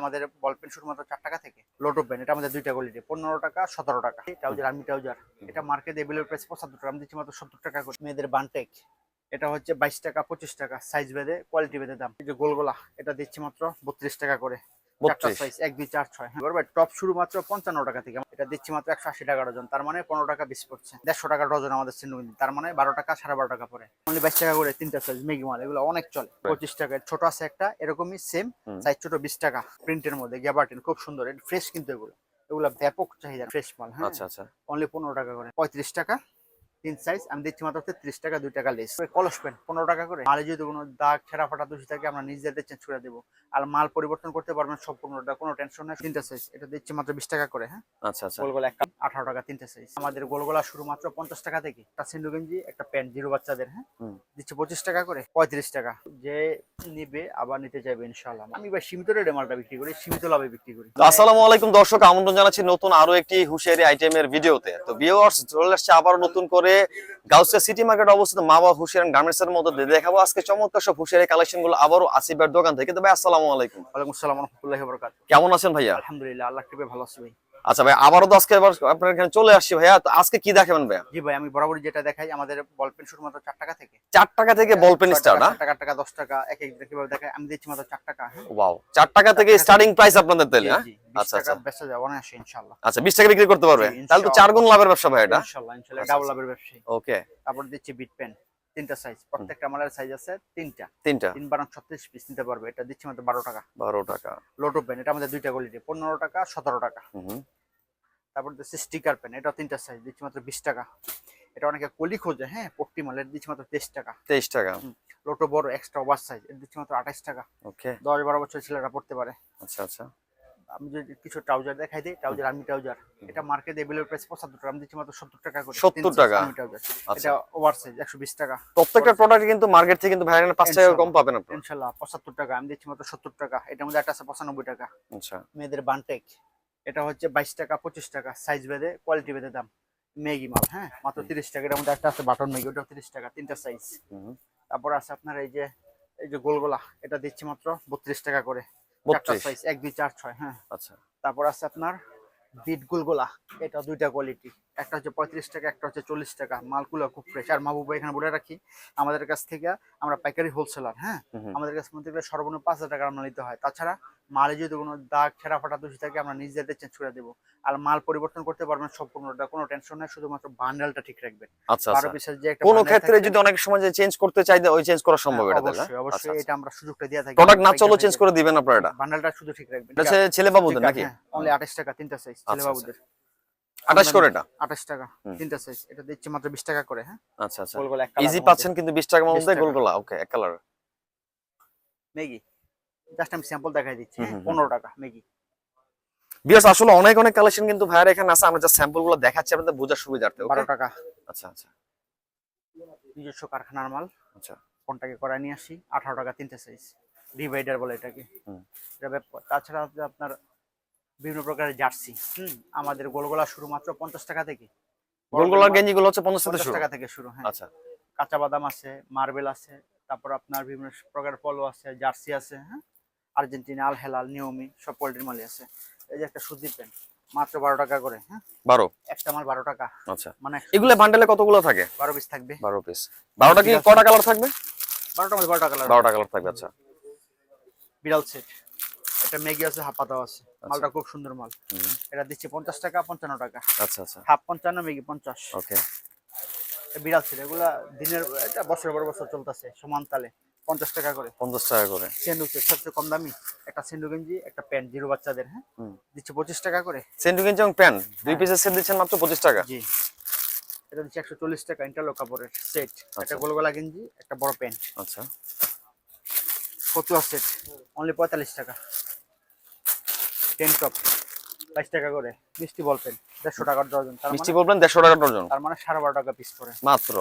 আমাদের ball pen শুধুমাত্র চার টাকা থেকে। লোটো পেন এটা আমাদের দুইটা কোয়ালিটি পনেরো টাকা, সতেরো টাকা। ট্রাউজার আর্মি ট্রাউজার এটা মার্কেট এভেলেবল প্রাইস পঁচাত্তর টাকা, আমি দিচ্ছি মাত্র সত্তর টাকা করে। মেয়েদের বানটেক এটা হচ্ছে বাইশ টাকা, পঁচিশ টাকা সাইজ বেঁধে কোয়ালিটি বেঁধে দাম। যে গোলগোলা এটা দিচ্ছি মাত্র বত্রিশ টাকা করে। চারটা 32 সাইজ এক দুই চার ছয় হ্যাঁ। টপ শুরু মাত্র পঞ্চান্ন টাকা থেকে। এটা দিচ্ছি মাত্র একশো আশি টাকা ডজন। তার মানে পনেরো টাকা বিশ পড়ছে। দেড়শো টাকা ডজন আমাদের তার মানে বারো টাকা সাড়ে বারো টাকা পরে অনলি বাইশ টাকা করে তিনটা সাইজ মেগি মাল। এগুলো অনেক চলে। পঁচিশ টাকা। ছোট আছে একটা এরকমই সেম সাইজ ছোট বিশ টাকা। প্রিন্টের মধ্যে গ্যাবার্টিন খুব সুন্দর। ফ্রেশ কিন্তু এগুলো। এগুলো ব্যাপক চাহিদা ফ্রেশ মাল হ্যাঁ। আচ্ছা আচ্ছা। অনলি পনেরো টাকা করে। পঁয়ত্রিশ টাকা। তিন সাইজ আমি দিচ্ছি মাত্র তেত্রিশ টাকা দুই টাকা লেস কলস পেন পনেরো টাকা করে। মালে যদি কোনো দাগ ছেঁড়া ফাটা দোষী থাকে আমরা নিজেদের চেঞ্জ করে দেবো। আর মাল পরিবর্তন করতে পারবেন সম্পূর্ণটা কোনো টেনশন নেই। তিনটা সাইজ এটা দিচ্ছি মাত্র বিশ টাকা করে হ্যাঁ? আচ্ছা আচ্ছা। গোলগোলা একটা আঠারো টাকা তিনটা সাইজ আমাদের গোলগোলা শুরু মাত্র পঞ্চাশ টাকা থেকে। একটা সিন্ধু গেঞ্জি একটা প্যান্ট জিরো বাচ্চাদের হ্যাঁ? দিচ্ছি পঁচিশ টাকা করে পঁয়ত্রিশ টাকা। যে নিবে আবার নিতে চাইবে ইনশাল্লাহ আমি ভাই সীমিত রেটে মালটা বিক্রি করি সীমিত লাভে বিক্রি করি। আসসালামু আলাইকুম দর্শক আমন্ত্রণ জানাচ্ছি নতুন আরও একটি হুশিয়ারি আইটেমের ভিডিওতে। তো ভিউয়ার্স চলে আসছে আবার নতুন করে গাউসিয়া সিটি মার্কেট অবস্থিত মা বাবা হুশিয়ার গার্মেন্টস এর মধ্যে দেখাবো। আজকে চমৎকার সব হুশিয়ারি কালেকশনগুলো আবারও আসিফের দোকান থেকে। তো ভাই আসসালামু আলাইকুম। ওয়ালাইকুম আসসালাম রহমতুল্লাহি বারাকাতুহু। কেমন আছেন ভাইয়া? আলহামদুলিল্লাহ আল্লাহ কৃপে ভালো আছি ভাই। আচ্ছা ভাই আবারও তো আজকে আপনার এখানে চলে আসছি ভাইয়া। তো আজকে কি দেখাবেন ভাইয়া? জি ভাই আমি বরাবরই যেটা দেখাই আমাদের বল পেন শুধুমাত্র চার টাকা থেকে। চার টাকা থেকে বল পেন ছয় টাকা, না? টাকা টাকা দশ টাকা এক এক কীভাবে দেখাই। আমি দিচ্ছি মাত্র চার টাকা হ্যাঁ। ওয়াও চার টাকা থেকে স্টার্টিং প্রাইস আপনাদের তাহলে হ্যাঁ? আচ্ছা, আচ্ছা। যাবে অনায়াসে ইনশাল্লাহ আচ্ছা বিশ টাকা বিক্রি করতে পারবে? তাহলে তো চার গুণ লাভের ব্যবসা ভাই এটা? ইনশাল্লাহ ইনশাল্লাহ আচ্ছা, ডাবল আচ্ছা। লাভের ব্যবসায়ী। ওকে তারপর দিচ্ছি বিট পেন তিনটা সাইজ প্রত্যেকটা মালের সাইজ আছে তিনটা। তিনটা। তিন বারো ছত্রিশ পিস নিতে পারবে এটা দিচ্ছি মাত্র বারো টাকা। বারো টাকা। লোটো পেন এটা আমাদের দুইটা কোয়ালিটি পনেরো টাকা সতেরো টাকা। তারপর দিচ্ছি স্টিকার পেন এটা তিনটা সাইজ দিচ্ছি মাত্র বিশ টাকা। এটা অনেকে কলি খোঁজে হ্যাঁ পট্টি মালের দিচ্ছি মাত্র তেইশ টাকা। তেইশ টাকা। লোটো বড় এক্সট্রা ওভার সাইজ এটা দিচ্ছি মাত্র আঠাইশ টাকা। ওকে দশ বারো বছর ছেলেরা পড়তে পারে। আচ্ছা আচ্ছা। আমি যদি কিছু ট্রাউজার দেখাই দিই ট্রাউজার আর্মি ট্রাউজার এটা মার্কেট এভেলেবল প্রাইস পঁচাত্তর টাকা আমি দিচ্ছি মাত্র সত্তর টাকা করে। 70 তিন size টাকা? আচ্ছা। এটা ওভার সাইজ একশো বিশ টাকা। প্রত্যেকটা প্রোডাক্ট কিন্তু মার্কেট থেকে কিন্তু ভাই এখানে পাঁচ টাকা কম পাবেন আপনি ইনশাল্লাহ পঁচাত্তর টাকা আমি দিচ্ছি মাত্র সত্তর টাকা এটার মধ্যে একটা আছে পঁচানব্বই টাকা। আচ্ছা। মেয়েদের বানটেক এটা হচ্ছে বাইশ টাকা পঁচিশ টাকা সাইজ বেঁধে কোয়ালিটি বেঁধে দাম। ম্যাগি মাল হ্যাঁ? মাত্র তিরিশ টাকা এটার মধ্যে একটা আছে বাটন ম্যাগি ওটা তিরিশ টাকা তিনটা সাইজ। তারপর আছে আপনার এই যে এই যে গোলগোলা এটা দিচ্ছি মাত্র বত্রিশ টাকা করে। চারটা সাইজ এক দুই চার ছয় হ্যাঁ। আচ্ছা। তারপর আছে আপনার বিট গোলগোলা এটা দুইটা কোয়ালিটি একটা হচ্ছে পঁয়ত্রিশ টাকা একটা হচ্ছে চল্লিশ টাকা। মালগুলো খুব ফ্রেশ আর মাহবুব এখানে বলে রাখি আমাদের কাছ থেকে আমরা পাইকারি হোলসেলার হ্যাঁ। আমাদের কাছ থেকে সর্বনিম্ন পাঁচ হাজার টাকা আমরা নিতে হয়। তাছাড়া মালে যদি কোনো দাগ ছেঁড়া ফাটা দোষী থাকে আমরা নিজেদের চেঞ্জ করে দেবো। আর মাল পরিবর্তন করতে পারবেন সম্পূর্ণটা কোনো টেনশন নেই শুধুমাত্র বান্ডেলটা ঠিক রাখবেন। আচ্ছা বারো আচ্ছা। পিসের যে একটা কোনো ক্ষেত্রে যদি অনেক সময় যে চেঞ্জ করতে চাই ওই চেঞ্জ করা সম্ভব হ্যাঁ, এটা অবশ্যই অবশ্যই এটা আমরা সুযোগটা দিয়ে থাকি। প্রোডাক্ট না চলো চেঞ্জ করে দিবেন আপনারা এটা? বান্ডেলটা শুধু ঠিক রাখবেন। এটা ছেলে বাবুদের নাকি? অনলি আঠাশ টাকা তিনটা সাইজ ছেলে আচ্ছা, বাবুদের আঠাশ করে এটা? আঠাশ টাকা তিনটা সাইজ এটা দিচ্ছি মাত্র বিশ টাকা করে হ্যাঁ? আচ্ছা আচ্ছা। গোল গোল এক ইজি পাচ্ছেন কিন্তু বিশ টাকার মধ্যে। গোলগোলা ওকে এক কালার ম্যাগি জাস্ট আমি স্যাম্পল দেখাই দিচ্ছি হুম, হুম, হুম। পনেরো টাকা ম্যাগি বিয়াস আসলে অনেক অনেক কালেকশন কিন্তু ভাইয়ার এখানে আছে আমরা যা স্যাম্পলগুলো দেখাচ্ছি আপনাদের বোঝার সুবিধার্থে বারো ওকে টাকা। আচ্ছা আচ্ছা। নিজস্ব কারখানার মাল। আচ্ছা। ফোনটাকে করায় নিয়ে আসি আঠারো টাকা তিনটে সাইজ ডিভাইডার বলে এটাকে। হুম। এটা তাছাড়া আপনার বিভিন্ন প্রকারের জার্সি হুম আমাদের গোলগোলা শুরু মাত্র পঞ্চাশ টাকা থেকে। গোলগোলার গেঞ্জি গুলো হচ্ছে পঞ্চাশ টাকা থেকে শুরু হ্যাঁ। আচ্ছা। কাঁচা বাদাম আছে মার্বেল আছে তারপর আপনার বিভিন্ন প্রকার পলো আছে জার্সি আছে হ্যাঁ। আর্জেন্টিনা আল হেলাল নিয়মি সব কোয়ালিটির মালই আছে। এই যে একটা সুতির প্যান্ট মাত্র বারো টাকা করে হ্যাঁ। বারো? একটা মাল বারো টাকা। আচ্ছা। মানে এগুলো বান্ডেলে কতগুলো থাকে? বারো পিস থাকবে। বারো পিস বারোটা কি। কটা কালার থাকবে? বারোটা মধ্যে বারোটা কালার বারোটা কালার থাকবে আচ্ছা। বিড়াল সেট এটা ম্যাগি আছে হাফ পাতাও আছে। মালটা খুব সুন্দর মাল। এটা দিচ্ছে পঞ্চাশ টাকা পঞ্চান্ন টাকা। আচ্ছা আচ্ছা। হাফ পঞ্চান্ন মেগি পঞ্চাশ। ওকে। বিড়াল ছিল এগুলা দিনের এটা বছর পর বছর চলতেছে সমান তালে পঞ্চাশ টাকা করে। পঞ্চাশ টাকা করে। সেন্ডু সবচেয়ে কম দামি একটা সেন্ডু গেঞ্জি একটা প্যান্ট জিরো বাচ্চাদের হ্যাঁ। দিচ্ছে পঁচিশ টাকা করে। সেন্টু গেঞ্জি এবং প্যান্ট দুই হ্যাঁ। পিসের সেট দিচ্ছেন মাত্র পঁচিশ টাকা? জি। এটা দিচ্ছে একশো চল্লিশ টাকা ইন্টারলক কাপড়ের সেট একটা আচ্ছা। গোলগোলা গেঞ্জি একটা বড় প্যান্ট। আচ্ছা। ফতুয়া সেট অনলি পঁয়তাল্লিশ টাকা। টপ বাইশ টাকা করে। মিষ্টি বল পেন দেড়শো টাকার ডজন। মিষ্টি মানে দেড়শো টাকা ডজন? তার মানে সাড়ে বারো টাকা পিস পড়ে মাত্র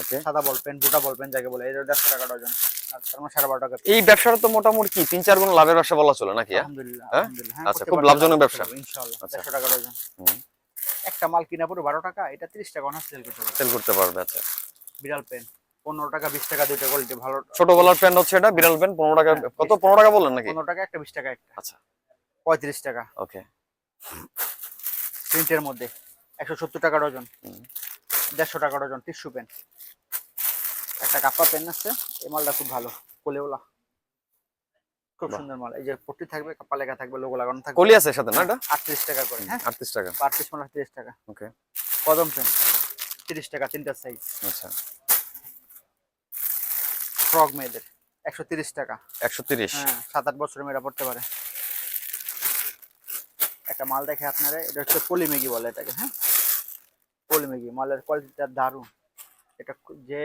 ওকে সাদা বল পেন দুটা বল পেন যাকে বলে এটা দেড়শো টাকা ডজন। আর তার সাড়ে বারো টাকা এই ব্যবসাটা তো মোটামুটি কি তিন চার গুণ লাভের ব্যবসা বলা চলে নাকি? আলহামদুলিল্লাহ? আলহামদুলিল্লাহ আচ্ছা, খুব লাভজনক ব্যবসা। করতে হবে, ইনশাআল্লাহ। দেড়শো টাকা ডজন। হুম, একটা মাল কিনা পড়ে বারো টাকা এটা তিরিশ টাকা অনার্স সেল করতে পারবে। সেল করতে পারবে আচ্ছা। বিড়াল পেন পনেরো টাকা বিশ টাকা দুইটা কোয়ালিটি ভালো। ছোট গলার প্যান্ট হচ্ছে এটা বিড়াল প্যান্ট পনেরো টাকা হ্যাঁ, কত পনেরো টাকা বললেন নাকি? পনেরো টাকা একটা বিশ টাকা একটা। আচ্ছা। পঁয়ত্রিশ টাকা। ওকে। প্রিন্টের মধ্যে। একশো সত্তর টাকা ডজন দেড়শো টাকা ডজন টিস্যু পেন। একটা কাপা পেন আছে এই মালটা খুব ভালো কোলেওলা খুব সুন্দর মাল। এই যে পট্টি থাকবে কাপা লেখা থাকবে লোগো লাগানো থাকবে। কলি আছে সাথে না এটা? আটত্রিশ টাকা করে হ্যাঁ। আটত্রিশ টাকা। পার পিস মাল তিরিশ টাকা। ওকে। কদম পেন তিরিশ টাকা তিনটা সাইজ আচ্ছা। ফ্রক মেয়েদের একশো তিরিশ টাকা। একশো তিরিশ। হ্যাঁ সাত আট বছরের মেয়েরা পড়তে পারে। একটা মাল দেখে আপনারা এটা হচ্ছে পলিমেগি বলে এটাকে হ্যাঁ? পলিমেগি মালের কোয়ালিটিটা দারুণ। এটা যে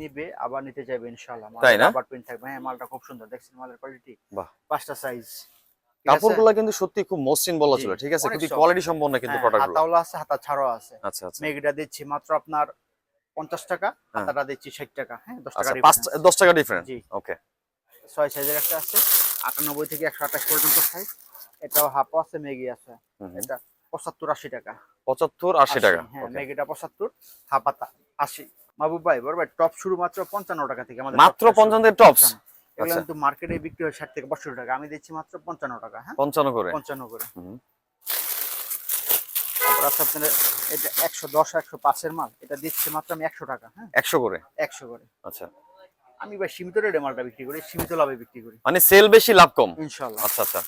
নিবে আবার নিতে চাইবে ইনশাল্লাহ তাই না? আবার প্রিন্ট থাকবে। হ্যাঁ মালটা খুব সুন্দর। দেখছেন মালের কোয়ালিটি বাহ। পাঁচটা সাইজ কাপড়গুলো কিন্তু সত্যি খুব মসৃণ বলা ছিল ঠিক আছে খুবই কোয়ালিটি সম্পন্ন কিন্তু প্রোডাক্টগুলো হাতাওলা আছে হাতা ছাড়াও আছে। আচ্ছা আচ্ছা। মেগিটা দিচ্ছি মাত্র আপনার পঞ্চাশ টাকা হ্যাঁ। হাতাটা দিচ্ছি ষাট টাকা হ্যাঁ দশ আচ্ছা টাকা পাঁচ difference। দশ টাকা ডিফারেন্স জি। ওকে ছয় সাইজের একটা আছে। আটানব্বই থেকে একশো আঠাশ পর্যন্ত সাইজ এটাও হাফ আছে মেগি আছে। এটা পঁচাত্তর আশি টাকা। পঁচাত্তর আশি টাকা হ্যাঁ মেগিটা পঁচাত্তর হাফাতা আশি। মাহবুব ভাই বড় ভাই টপ শুরু মাত্র পঞ্চান্ন টাকা থেকে আমাদের মাত্র পঞ্চান্ন টপস এগুলো আচ্ছা। কিন্তু মার্কেটে বিক্রি হয় ষাট থেকে পঁয়ষট্টি টাকা। আমি দিচ্ছি মাত্র পঞ্চান্ন টাকা হ্যাঁ? পঞ্চান্ন করে। পঞ্চান্ন করে। তারপর আছে এটা একশো দশ একশো পাঁচের মাল এটা দিচ্ছি মাত্র আমি একশো টাকা হ্যাঁ? একশো করে? একশো করে। আচ্ছা। আমি ভাই সীমিত রেটে মালটা বিক্রি করি সীমিত লাভে বিক্রি করি। মানে সেল বেশি লাভ কম? ইনশাল্লাহ। আচ্ছা আচ্ছা।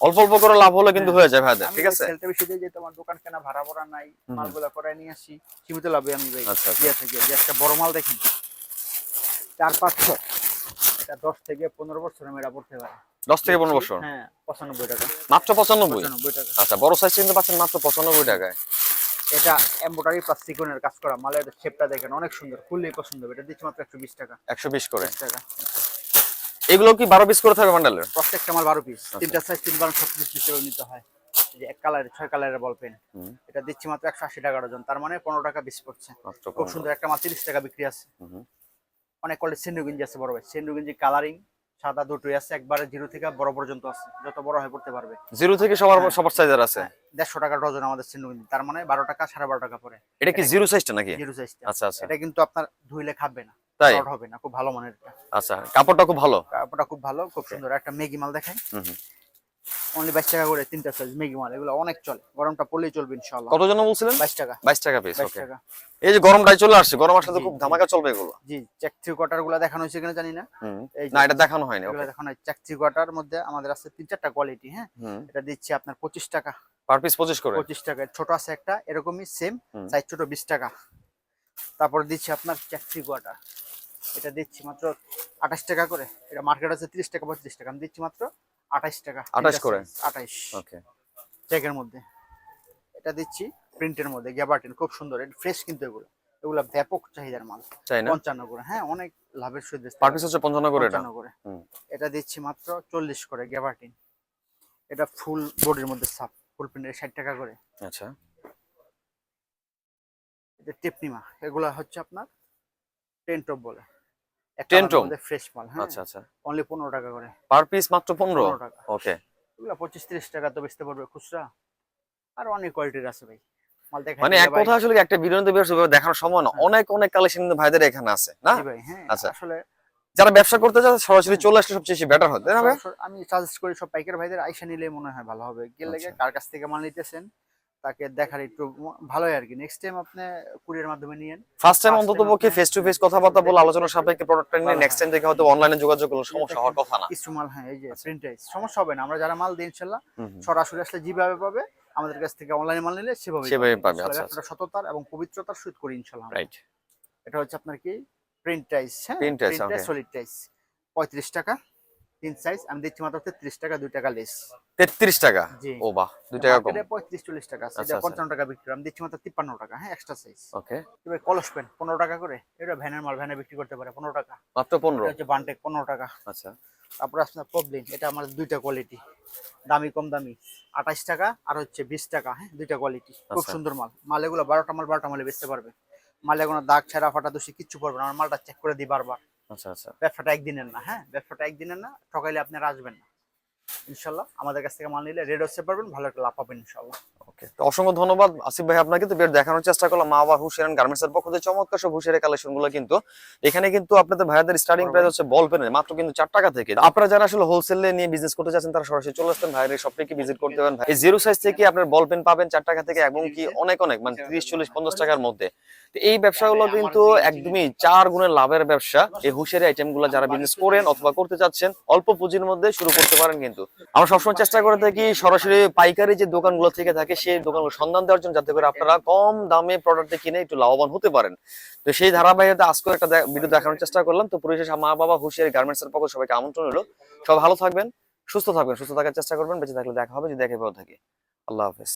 অল্প অল্প করে লাভ হলে কিন্তু হয়ে যায় ভাইদের ঠিক আছে? সেলটা বেশি দিয়ে যে তোমার দোকান কেনা ভাড়া ভরা নাই মালগুলা করায় নিয়ে আসি সীমিত লাভে আমি ভাই আচ্ছা, আচ্ছা। দিয়ে থাকি যে একটা বড় মাল দেখেন। চার পাঁচ ছয় এটা দশ থেকে পনেরো বছরের মেয়েরা পড়তে পারে। দশ থেকে পনেরো বছর? হ্যাঁ পঁচানব্বই টাকা। মাত্র পঁচানব্বই? টাকা। আচ্ছা বড় সাইজ কিন্তু পাচ্ছেন মাত্র পঁচানব্বই টাকায়? এটা এম্বোটারি প্লাস সিকোনের কাজ করা মালের শেপটা দেখেন অনেক সুন্দর খুললেই পছন্দ হবে। এটা দিচ্ছি মাত্র একশো বিশ টাকা। একশো বিশ করে? টাকা। এগুলো কি বারো পিস করে থাকবে বান্ডালের প্রত্যেকটা মাল বারো পিস আচ্ছা। তিনটা সাইজ তিন বারো ছত্রিশ হিসেবে নিতে হয়। এই যে এক কালারের ছয় কালারের বল পেন এটা দিচ্ছি মাত্র একশো আশি টাকা ডজন। তার মানে পনেরো টাকা বিশ পড়ছে। খুব সুন্দর একটা মাল তিরিশ টাকা বিক্রি আছে। অনেক কোয়ালিটি সেন্ডু গেঞ্জি আছে বড় ভাই। সেন্ডু গেঞ্জি কালারিং সাদা দুটোই আছে। একবারে জিরো থেকে বড় পর্যন্ত আছে। যত বড় হয়ে পড়তে পারবে। জিরো থেকে সবার হ্যাঁ। সবার সাইজের আছে? হ্যাঁ, দেড়শো টাকা ডজন আমাদের সেন্ডু গেঞ্জি। তার মানে বারো টাকা সাড়ে বারো টাকা পরে এটা কি জিরো সাইজটা নাকি? জিরো সাইজটা আচ্ছা আচ্ছা। এটা কিন্তু আপনার ধুইলে খাবে না। তাই? হবে না খুব ভালো মানের আচ্ছা কাপড়টা খুব ভালো? কাপড়টা খুব ভালো খুব সুন্দর একটা মেগি মাল দেখাই। অনলি বাইশ টাকা করে তিনটা সাইজ মেগি মাল এগুলো অনেক চলে। গরমটা পড়লেই চলবে ইনশাল্লাহ কত জন বলছিলেন? বাইশ টাকা। বাইশ টাকা পিস ওকে এই যে গরমটাই চলে আসছে গরম আসলে খুব ধামাকা চলবে এগুলো। জি চেক থ্রি কোয়ার্টারগুলো দেখানো হয়েছে কিনা জানি না। এই না এটা দেখানো হয়নি এগুলো ওকে দেখানো চেক থ্রি কোয়ার্টার মধ্যে আমাদের আছে তিন চারটা কোয়ালিটি হ্যাঁ? এটা দিচ্ছি আপনার পঁচিশ টাকা। পার পিস পঁচিশ করে? পঁচিশ টাকা। ছোট আছে একটা এরকমই সেম সাইজ ছোট বিশ টাকা। তারপর দিচ্ছি আপনার চ্যাক্সি কোয়াটার এটা দিচ্ছি মাত্র আঠাশ টাকা করে। এটা মার্কেট আছে তিরিশ টাকা পঁয়ত্রিশ টাকা। আমি দিচ্ছি মাত্র আঠাশ টাকা। 28 করে? আঠাইশ ওকে। চেকের মধ্যে। এটা দিচ্ছি প্রিন্টের মধ্যে গ্যাবার্টিন খুব সুন্দর। এটা ফ্রেশ কিন্তু এগুলো। এগুলো ব্যাপক চাহিদার মাল। পঞ্চান্ন করে। হ্যাঁ অনেক লাভের সহিত বেচতে পার পিস হচ্ছে পঞ্চান্ন করে এটা? পঞ্চান্ন করে। এটা দিচ্ছি মাত্র চল্লিশ করে গ্যাবার্টিন এটা ফুল বডির মধ্যে সাপ ফুল প্রিন্টের ষাট টাকা করে। আচ্ছা। এটা টেপনিমা। এগুলা হচ্ছে আপনার টেন টপ বলে। Ten ফ্রেশ মাল হ্যাঁ। আচ্ছা আচ্ছা। অনলি পনেরো টাকা করে। পার পিস মাত্র পনেরো? পনেরো টাকা। ওকে এগুলা পঁচিশ তিরিশ টাকা তো বেচতে পারবে খুচরা। আর অনেক কোয়ালিটির আছে ভাই। মাল দেখা মানে এক কথা আসলে একটা ভিডিওতে বের হবে দেখানোর সময় না হ্যাঁ। অনেক অনেক কালেকশন ভাইদের এখানে আছে না? ভাই হ্যাঁ আচ্ছা। আসলে যারা ব্যবসা করতে চায় সরাসরি চলে আসলে সবচেয়ে বেটার হয় তাই না আমি সাজেস্ট করি সব পাইকার ভাইদের আইসা নিলে মনে হয় ভালো হবে। গেলে আচ্ছা। কার কাছ থেকে মাল নিতেছেন তাকে দেখার একটু ভালোই আর কি। নেক্সট টাইম আপনি কুরিয়ার মাধ্যমে নিয়েন। ফার্স্ট টাইম অন্তত পক্ষে ফেস টু ফেস কথাবার্তা বলে আলোচনা সাপেক্ষে প্রোডাক্টটা নিয়ে নেক্সট টাইম থেকে হয়তো অনলাইনে যোগাযোগ করলে সমস্যা হওয়ার কথা না। কিছু মাল হ্যাঁ এই যে আচ্ছা। প্রিন্টাইজ সমস্যা হবে না। আমরা যারা মাল দিই হুম। সরাসরি আসলে যেভাবে পাবে আমাদের কাছ থেকে অনলাইনে মাল নিলে সেভাবে সেভাবে পাবে, আচ্ছা, একটা সততার এবং পবিত্রতার সহিত করি ইনশাল্লাহ আমরা। রাইট এটা হচ্ছে আপনার কি? প্রিন্ট টাইস হ্যাঁ? Okay. সলিড টাইস পঁয়ত্রিশ টাকা। তিন সাইজ আমি দিচ্ছি মাত্র তেত্রিশ টাকা দুই টাকা লেস তেত্রিশ টাকা? ও বাহ দুই টাকা কম। পঁয়ত্রিশ চল্লিশ টাকা আছে। আচ্ছা, এটা আচ্ছা। পঞ্চান্ন টাকা বিক্রি আমি দিচ্ছি মাত্র তিপ্পান্ন টাকা হ্যাঁ এক্সট্রা সাইজ ওকে। এবার কলস পেন পনেরো টাকা করে। এটা ভ্যানের মাল ভ্যানে বিক্রি করতে পারে পনেরো টাকা। মাত্র পনেরো? এটা হচ্ছে বানটেক পনেরো টাকা। আচ্ছা। তারপরে আপনার পবলিন এটা আমার দুইটা কোয়ালিটি দামি কম দামি। আঠাশ টাকা আর হচ্ছে বিশ টাকা হ্যাঁ দুইটা কোয়ালিটি খুব আচ্ছা। সুন্দর মাল। মাল এগুলো বারোটা মাল বারোটা মালে বেচতে পারবে। মালে কোনো দাগ ছাড়া ফাটা দোষী কিচ্ছু পড়বে না। আমার মালটা চেক করে দিই বারবার। আচ্ছা আচ্ছা। ব্যবসাটা একদিনের না হ্যাঁ? ব্যবসাটা একদিনের না, ঠকাইলে আপনারা আসবেন না। ইনশাল্লাহ, আমাদের কাছ থেকে মাল নিলে রেড হচ্ছে পারবেন, ভালো একটা লাভ পাবেন ইনশাল্লাহ। ওকে তো অসংখ্য ধন্যবাদ আসিফ ভাই আপনাকে। তো বের দেখানোর চেষ্টা করলাম মা বাবা হুশিয়ান গার্মেন্টস এর পক্ষ থেকে। চমৎকার সব হুশিয়ারের কালেকশনগুলো কিন্তু এখানে কিন্তু আপনাদের ভাইয়াদের স্টার্টিং প্রাইস হচ্ছে বল পেনের মাত্র কিন্তু চার টাকা থেকে। আপনারা যারা আসলে হোলসেলে নিয়ে বিজনেস করতে চাচ্ছেন তারা সরাসরি চলে আসতেন ভাইয়ের শপটিকে ভিজিট করতে পারেন এই জিরো সাইজ থেকে আপনার বল পেন পাবেন চার টাকা থেকে এবং কি অনেক অনেক মানে তিরিশ চল্লিশ পঞ্চাশ টাকার মধ্যে। তো এই ব্যবসাগুলো কিন্তু একদমই চার গুণের লাভের ব্যবসা। এই হুশিয়ারি আইটেমগুলো যারা বিজনেস করেন অথবা করতে চাচ্ছেন অল্প পুঁজির মধ্যে শুরু করতে পারেন কিন্তু। আমরা সবসময় চেষ্টা করে থাকি সরাসরি পাইকারি যে দোকানগুলো থেকে থাকে সেই দোকানগুলো সন্ধান দেওয়ার জন্য যাতে করে আপনারা কম দামে প্রোডাক্ট কিনে একটু লাভবান হতে পারেন। তো সেই ধারাবাহিকতা আজকে একটা ভিডিও দেখানোর চেষ্টা করলাম। তো পরিশেষে মা বাবা হুশিয়ারি গার্মেন্টস এর পক্ষে সবাইকে আমন্ত্রণ হলো সব ভালো থাকবেন, সুস্থ থাকবেন, সুস্থ থাকার চেষ্টা করবেন, বেঁচে থাকলে দেখা হবে, যদি দেখে ভালো থাকে। আল্লাহ হাফেজ।